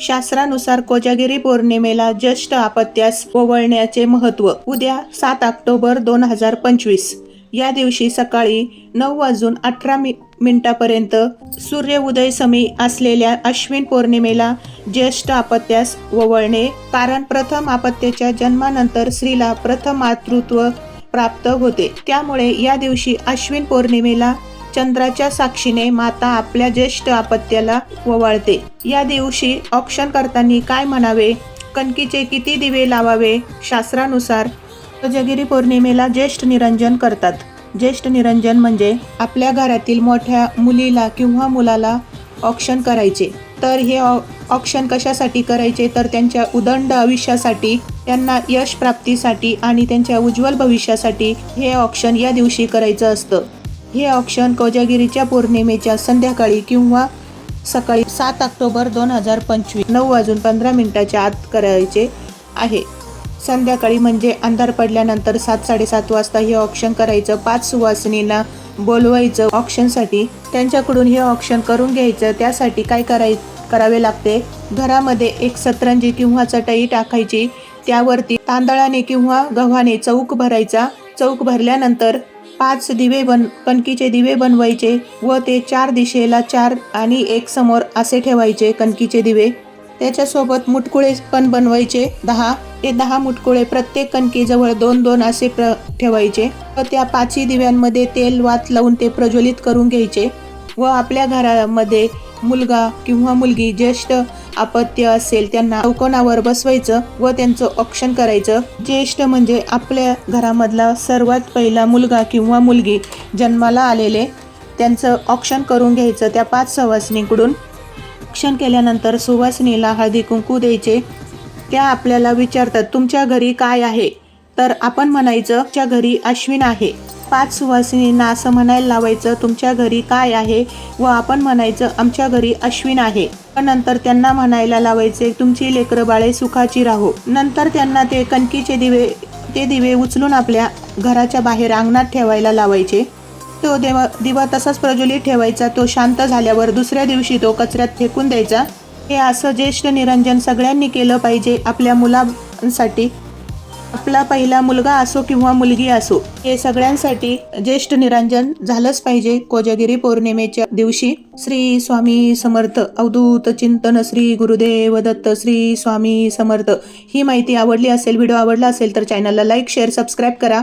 शास्त्रानुसार कोजागिरी पौर्णिमेला ज्येष्ठ आपत्यास ओवळण्याचे महत्त्व. उद्या सात ऑक्टोबर दोन हजार पंचवीस. या दिवशी सकाळी नऊ वाजून अठरा मि मिनिटापर्यंत सूर्योदय समी असलेल्या अश्विन पौर्णिमेला ज्येष्ठ आपत्यास ओवळणे कारण प्रथम आपत्याच्या जन्मानंतर स्त्रीला प्रथम मातृत्व प्राप्त होते. त्यामुळे या दिवशी अश्विन पौर्णिमेला चंद्राच्या साक्षीने माता आपल्या ज्येष्ठ आपत्याला ववाळते. या दिवशी औक्षण करताना काय म्हणावे? कणकीचे किती दिवे लावावे? शास्त्रानुसार कोजागिरी पौर्णिमेला ज्येष्ठ निरंजन करतात. ज्येष्ठ निरंजन म्हणजे आपल्या घरातील मोठ्या मुलीला किंवा मुलाला ऑक्शन करायचे. तर हे ऑक्शन कशासाठी करायचे? तर त्यांच्या उदंड आयुष्यासाठी त्यांना यश प्राप्तीसाठी आणि त्यांच्या उज्ज्वल भविष्यासाठी हे ऑक्शन या दिवशी करायचं असतं. हे ऑक्शन कोजागिरीच्या पौर्णिमेच्या संध्याकाळी किंवा सकाळी सात ऑक्टोबर दोन हजार पंचवीस नऊ वाजून पंधरा मिनिटाच्या आत करायचे आहे. संध्याकाळी म्हणजे अंधार पडल्यानंतर सात साडेसात वाजता हे ऑक्शन करायचं. पाच सुवासिनींना बोलवायचं. ऑक्शनसाठी त्यांच्याकडून हे ऑप्शन करून घ्यायचं. त्यासाठी काय कराय करावे लागते? घरामध्ये एक सतरंजी किंवा चटई टाकायची. त्यावरती तांदळाने किंवा गव्हाने चौक भरायचा. चौक भरल्यानंतर पाच दिवे बन कणकीचे दिवे बनवायचे व ते चार दिशेला चार आणि एक समोर असे ठेवायचे कणकीचे दिवे. त्याच्यासोबत मुटकुळे पण बनवायचे दहा. ते दहा मुटकुळे प्रत्येक कणकीजवळ दोन दोन असे प्र ठेवायचे व त्या पाचही दिव्यांमध्ये तेल वात लावून ते प्रज्वलित करून घ्यायचे. व आपल्या घरामध्ये मुलगा किंवा मुलगी ज्येष्ठ अपत्य असेल त्यांना चौकोनावर बसवायचं व त्यांचं औक्षण करायचं. ज्येष्ठ म्हणजे आपल्या घरामधला सर्वात पहिला मुलगा किंवा मुलगी जन्माला आलेले. त्यांचं औक्षण करून घ्यायचं त्या पाच सवासनीकडून औक्षण केल्यानंतर सुवासिनीला हळदी कुंकू द्यायचे. त्या आपल्याला विचारतात तुमच्या घरी काय आहे? तर आपण म्हणायचं तुमच्या घरी अश्विन आहे. पाच सुवासिनींना असं म्हणायला लावायचं तुमच्या घरी काय आहे? व आपण म्हणायचं आमच्या घरी अश्विन आहे. नंतर त्यांना म्हणायला लावायचे तुमची लेकरं बाळे सुखाची राहो. नंतर त्यांना ते कणकीचे दिवे ते दिवे उचलून आपल्या घराच्या बाहेर अंगणात ठेवायला लावायचे. तो देवा दिवा तसाच प्रज्वलित ठेवायचा तो शांत झाल्यावर दुसऱ्या दिवशी तो कचऱ्यात फेकून द्यायचा. हे असं ज्येष्ठ निरंजन सगळ्यांनी केलं पाहिजे आपल्या मुलांसाठी. आपला पहिला मुलगा असो किंवा मुलगी असो हे सगळ्यांसाठी ज्येष्ठ निरंजन झालंच पाहिजे. कोजागिरी पौर्णिमेच्या दिवशी श्री स्वामी समर्थ अवधूत चिंतन श्री गुरुदेव दत्त श्री स्वामी समर्थ. ही माहिती आवडली असेल व्हिडिओ आवडला असेल तर चॅनलला लाईक शेअर सबस्क्राईब करा.